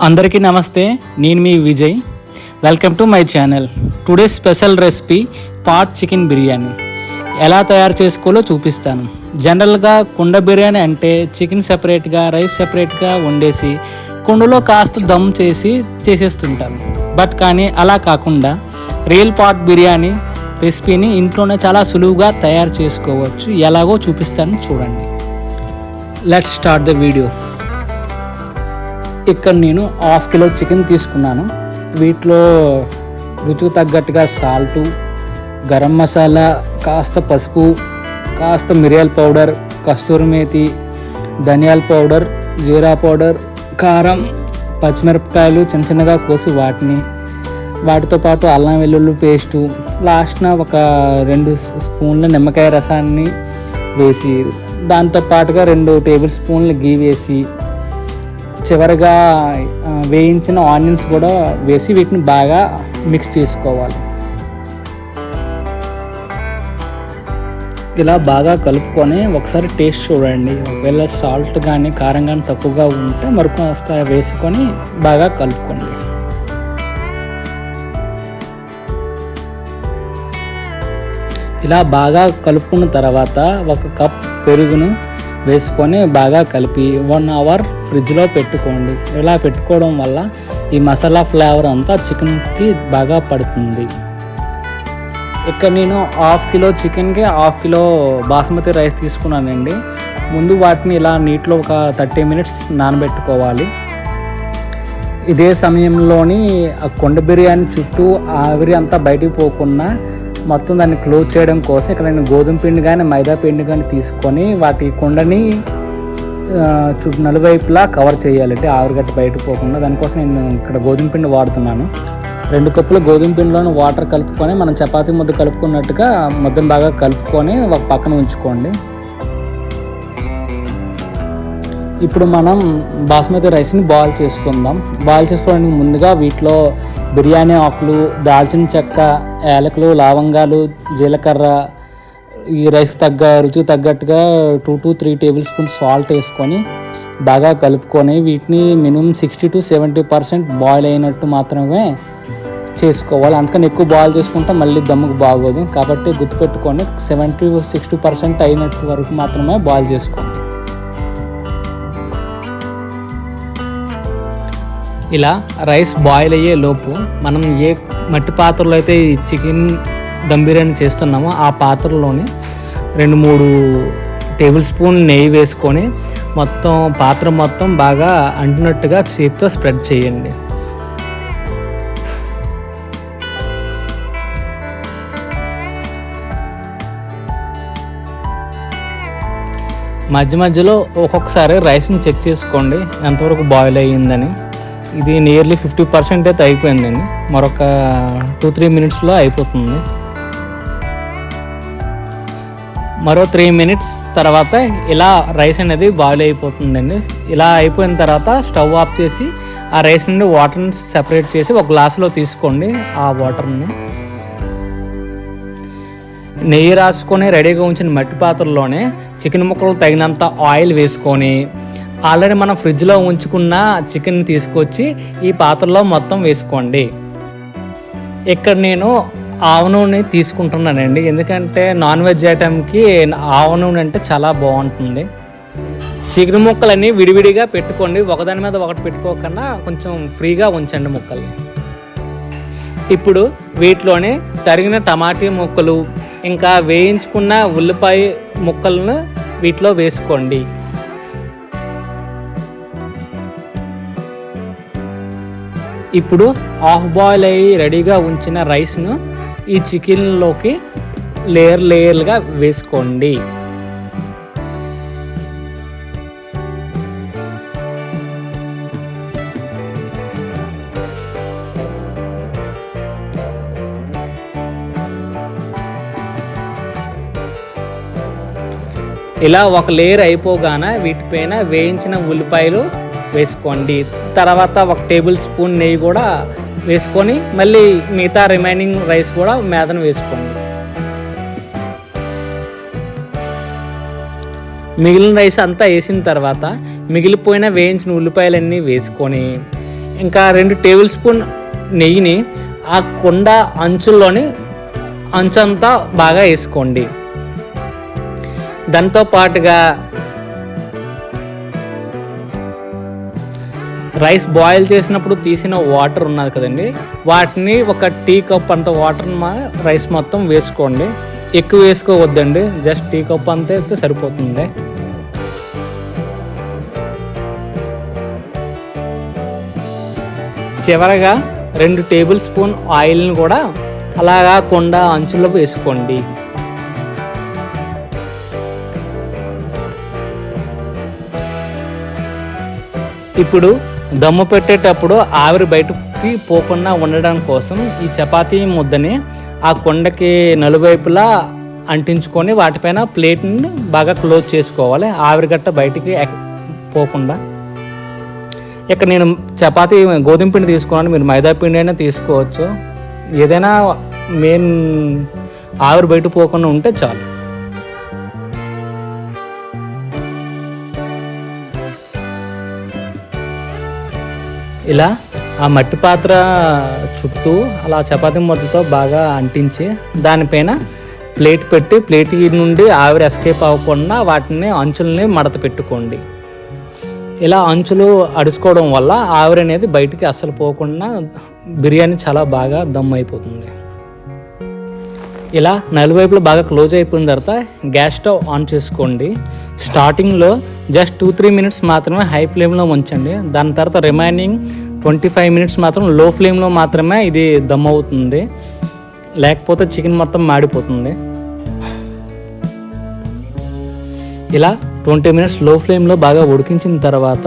అందరికీ నమస్తే నేను మీ Vijay. Welcome to my channel today special recipe pot chicken biryani ఎలా తయారు చేసుకోవాలో చూపిస్తాను. జనరల్గా కుండ బిర్యానీ అంటే చికెన్ సెపరేట్గా రైస్ సెపరేట్గా వండేసి కుండలో కాస్త దమ్ చేసి చేసేస్తుంటారు బట్ కానీ అలా కాకుండా రియల్ పాట్ బిర్యానీ రెసిపీని ఇంట్లోనే చాలా సులువుగా తయారు చేసుకోవచ్చు. ఎలాగో చూపిస్తాను చూడండి. లెట్స్ స్టార్ట్ ద వీడియో ఇక్కడ నేను హాఫ్ కిలో చికెన్ తీసుకున్నాను. వీటిలో రుచికి తగ్గట్టుగా సాల్టు గరం మసాలా కాస్త పసుపు కాస్త మిరియాల పౌడర్ కస్తూరి మేతి ధనియాల పౌడర్ జీరా పౌడర్ కారం పచ్చిమిరపకాయలు చిన్న చిన్నగా కోసి వాటిని వాటితో పాటు అల్లం వెల్లుల్లి పేస్టు లాస్ట్న ఒక రెండు స్పూన్ల నిమ్మకాయ రసాన్ని వేసి దాంతో పాటుగా రెండు టేబుల్ స్పూన్లు గీ వేసి చివరిగా వేయించిన ఆనియన్స్ కూడా వేసి వీటిని బాగా మిక్స్ చేసుకోవాలి. ఇలా బాగా కలుపుకొని ఒకసారి టేస్ట్ చూడండి. ఒకవేళ సాల్ట్ కానీ కారం కానీ తక్కువగా ఉంటే మరికొంత వేసుకొని బాగా కలుపుకోండి. ఇలా బాగా కలుపుకున్న తర్వాత ఒక కప్ పెరుగును వేసుకొని బాగా కలిపి వన్ అవర్ ఫ్రిడ్జ్లో పెట్టుకోండి. ఇలా పెట్టుకోవడం వల్ల ఈ మసాలా ఫ్లేవర్ అంతా చికెన్కి బాగా పడుతుంది. ఇక్కడ నేను హాఫ్ కిలో చికెన్కి హాఫ్ కిలో బాస్మతి రైస్ తీసుకున్నానండి. ముందు వాటిని ఇలా నీటిలో ఒక థర్టీ మినిట్స్ నానబెట్టుకోవాలి. ఇదే సమయంలోని ఆ కొండ బిర్యానీ చుట్టూ ఆవిరి అంతా బయటికి పోకుండా మొత్తం దాన్ని క్లోజ్ చేయడం కోసం ఇక్కడ నేను గోధుమ పిండి కానీ మైదా పిండి కానీ తీసుకొని వాటి కుండని చుట్టూ నలువైపులా కవర్ చేయాలంటే ఆవిరిగట్ట బయటకు పోకుండా దానికోసం నేను ఇక్కడ గోధుమ పిండి వాడుతున్నాను. రెండు కప్పులు గోధుమ పిండిలోని వాటర్ కలుపుకొని మనం చపాతీ ముద్ద కలుపుకున్నట్టుగా ముద్దను బాగా కలుపుకొని ఒక పక్కన ఉంచుకోండి. ఇప్పుడు మనం బాస్మతి రైస్ని బాయిల్ చేసుకుందాం. బాయిల్ చేసుకోవడానికి ముందుగా వీటిలో బిర్యానీ ఆకులు దాల్చిన చెక్క యాలకులు లవంగాలు జీలకర్ర ఈ రైస్ తగ్గ రుచికి తగ్గట్టుగా two to three table spoon వేసుకొని బాగా కలుపుకొని వీటిని minimum sixty to seventy percent boil అయినట్టు మాత్రమే చేసుకోవాలి. అందుకని ఎక్కువ బాయిల్ చేసుకుంటే మళ్ళీ దమ్ముకు బాగోదు. కాబట్టి గుర్తుపెట్టుకొని సెవెంటీ సిక్స్టీ పర్సెంట్ అయినట్టు వరకు మాత్రమే బాయిల్ చేసుకోవాలి ఇలా రైస్ బాయిల్ అయ్యే లోపు మనం ఏ మట్టి పాత్రలో అయితే చికెన్ దమ్ బిర్యానీ చేస్తున్నామో ఆ పాత్రలోని రెండు మూడు టేబుల్ స్పూన్ నెయ్యి వేసుకొని మొత్తం పాత్ర మొత్తం బాగా అంటినట్టుగా చేతితో స్ప్రెడ్ చేయండి. మధ్య మధ్యలో ఒక్కొక్కసారి రైస్ని చెక్ చేసుకోండి ఎంతవరకు బాయిల్ అయ్యిందని. ఇది నియర్లీ ఫిఫ్టీ పర్సెంట్ అయితే అయిపోయిందండి. మరొక టూ త్రీ మినిట్స్లో అయిపోతుంది. మరో త్రీ మినిట్స్ తర్వాత ఇలా రైస్ అనేది బాయిల్ అయిపోతుందండి. ఇలా అయిపోయిన తర్వాత స్టవ్ ఆఫ్ చేసి ఆ రైస్ నుండి వాటర్ని సెపరేట్ చేసి ఒక గ్లాసులో తీసుకోండి ఆ వాటర్ని నెయ్యి రాసుకొని రెడీగా ఉంచిన మట్టి పాత్రలోనే చికెన్ ముక్కలు తగినంత ఆయిల్ వేసుకొని ఆల్రెడీ మనం ఫ్రిడ్జ్లో ఉంచుకున్న చికెన్ తీసుకొచ్చి ఈ పాత్రలో మొత్తం వేసుకోండి. ఇక్కడ నేను ఆవ నూనె తీసుకుంటున్నానండి. ఎందుకంటే నాన్ వెజ్ ఐటెంకి ఆవ నూనె అంటే చాలా బాగుంటుంది. చికెన్ ముక్కలన్నీ విడివిడిగా పెట్టుకోండి. ఒకదాని మీద ఒకటి పెట్టుకోకుండా కొంచెం ఫ్రీగా ఉంచండి ముక్కల్ని. ఇప్పుడు వీటిలోనే తరిగిన టమాటీ ముక్కలు ఇంకా వేయించుకున్న ఉల్లిపాయ ముక్కలను వీటిలో వేసుకోండి. ఇప్పుడు హాఫ్ బాయిల్ అయ్యి రెడీగా ఉంచిన రైస్ను ఈ చికెన్లోకి లేయర్ లేయర్లుగా వేసుకోండి. ఇలా ఒక లేయర్ అయిపోగాన వీటిపైన వేయించిన ఉల్లిపాయలు వేసుకోండి. తర్వాత ఒక టేబుల్ స్పూన్ నెయ్యి కూడా వేసుకొని మళ్ళీ మిగతా రిమైనింగ్ రైస్ కూడా మేదన వేసుకోండి. మిగిలిన రైస్ అంతా వేసిన తర్వాత మిగిలిపోయిన వేయించిన ఉల్లిపాయలన్నీ వేసుకొని ఇంకా రెండు టేబుల్ స్పూన్ నెయ్యిని ఆ కుండ అంచుల్లోని అంచంతా బాగా వేసుకోండి. దాంతో పాటుగా రైస్ బాయిల్ చేసినప్పుడు తీసిన వాటర్ ఉన్నది కదండి. వాటిని ఒక టీ కప్ అంత వాటర్ రైస్ మొత్తం వేసుకోండి. ఎక్కువ వేసుకోవద్దండి. జస్ట్ టీ కప్ అంతే అయితే సరిపోతుంది. చివరగా రెండు టేబుల్ స్పూన్ ఆయిల్ని కూడా అలాగా కొండ అంచుల్లో వేసుకోండి. ఇప్పుడు దమ్ము పెట్టేటప్పుడు ఆవిరి బయటకి పోకుండా ఉండడం కోసం ఈ చపాతీ ముద్దని ఆ కొండకి నలువైపులా అంటించుకొని వాటిపైన ప్లేట్ని బాగా క్లోజ్ చేసుకోవాలి. ఆవిరి గట్ట బయటికి పోకుండా. ఇక్కడ నేను చపాతీ గోధుమ పిండి తీసుకున్నాను. మీరు మైదా పిండి అయినా తీసుకోవచ్చు. ఏదైనా మెయిన్ ఆవిరి బయట పోకుండా ఉంటే చాలు. ఇలా ఆ మట్టి పాత్ర చుట్టూ అలా చపాతీ ముద్దతో బాగా అంటించి దానిపైన ప్లేట్ పెట్టి ప్లేట్ నుండి ఆవిరి ఎస్కేప్ అవ్వకుండా వాటిని అంచుల్ని మడత పెట్టుకోండి. ఇలా అంచులు అడుచుకోవడం వల్ల ఆవిరి అనేది బయటికి అస్సలు పోకుండా బిర్యానీ చాలా బాగా దమ్ అయిపోతుంది. ఇలా నలువైపులో బాగా క్లోజ్ అయిపోయిన తర్వాత గ్యాస్ స్టవ్ ఆన్ చేసుకోండి. స్టార్టింగ్లో జస్ట్ టూ త్రీ మినిట్స్ మాత్రమే హై ఫ్లేమ్లో ఉంచండి. దాని తర్వాత రిమైనింగ్ ట్వంటీ ఫైవ్ మినిట్స్ మాత్రం లో ఫ్లేమ్లో మాత్రమే ఇది దమ్ అవుతుంది. లేకపోతే చికెన్ మొత్తం మాడిపోతుంది. ఇలా ట్వంటీ మినిట్స్లో ఫ్లేమ్లో బాగా ఉడికించిన తర్వాత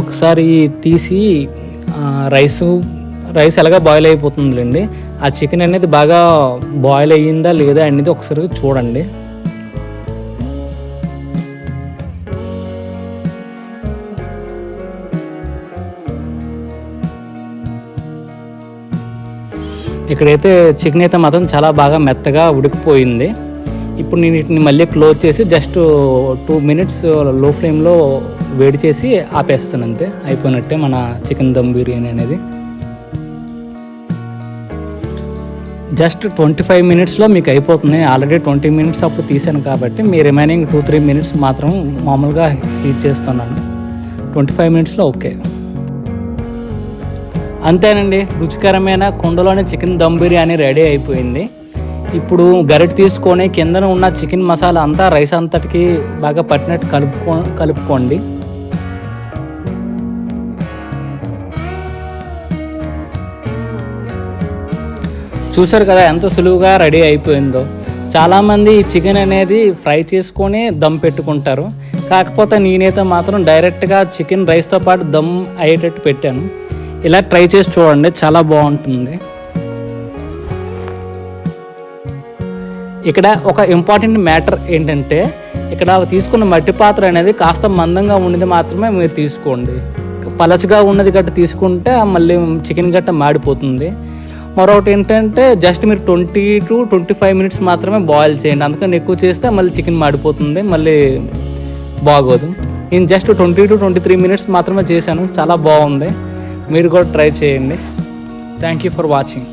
ఒకసారి తీసి రైస్ రైసు రైస్ ఎలాగా బాయిల్ అయిపోతుందిలేండి. ఆ చికెన్ అనేది బాగా బాయిల్ అయ్యిందా లేదా అనేది ఒకసారి చూడండి. ఇక్కడైతే చికెన్ అయితే మాత్రం చాలా బాగా మెత్తగా ఉడికిపోయింది. ఇప్పుడు నేను వీటిని మళ్ళీ క్లోజ్ చేసి జస్ట్ టూ మినిట్స్లో ఫ్లేమ్లో వేడి చేసి ఆపేస్తాను అంతే. అయిపోయినట్టే మన చికెన్ దమ్ బిర్యానీ అనేది. జస్ట్ ట్వంటీ ఫైవ్ మినిట్స్లో మీకు అయిపోతుంది ఆల్రెడీ ట్వంటీ మినిట్స్ అప్పుడు తీసాను కాబట్టి మీ రిమైనింగ్ టూ త్రీ మినిట్స్ మాత్రం మామూలుగా హీట్ చేస్తున్నాను. ట్వంటీ ఫైవ్ మినిట్స్లో ఓకే. అంతేనండి రుచికరమైన కుండలోని చికెన్ దమ్ బిర్యానీ రెడీ అయిపోయింది. ఇప్పుడు గరిట తీసుకొని కిందన ఉన్న చికెన్ మసాలా అంతా రైస్ అంతటికి బాగా పట్టినట్టు కలుపుకో కలుపుకోండి. చూసారు కదా ఎంత సులువుగా రెడీ అయిపోయిందో. చాలామంది ఈ చికెన్ అనేది ఫ్రై చేసుకొని దమ్ పెట్టుకుంటారు. కాకపోతే నేనైతే మాత్రం డైరెక్ట్గా చికెన్ రైస్తో పాటు దమ్ అయ్యేటట్టు పెట్టాను. ఇలా ట్రై చేసి చూడండి చాలా బాగుంటుంది. ఇక్కడ ఒక ఇంపార్టెంట్ మ్యాటర్ ఏంటంటే ఇక్కడ తీసుకున్న మట్టి పాత్ర అనేది కాస్త మందంగా ఉన్నది మాత్రమే మీరు తీసుకోండి. పలచగా ఉన్నది గట్ట తీసుకుంటే మళ్ళీ చికెన్ గట్ట మాడిపోతుంది. మరొకటి ఏంటంటే జస్ట్ మీరు twenty to twenty five minutes మాత్రమే బాయిల్ చేయండి. అందుకని ఎక్కువ చేస్తే మళ్ళీ చికెన్ మాడిపోతుంది మళ్ళీ బాగోదు. నేను just twenty to twenty three minutes మాత్రమే చేశాను. చాలా బాగుంది. మీరు కూడా ట్రై చేయండి. Thank you for watching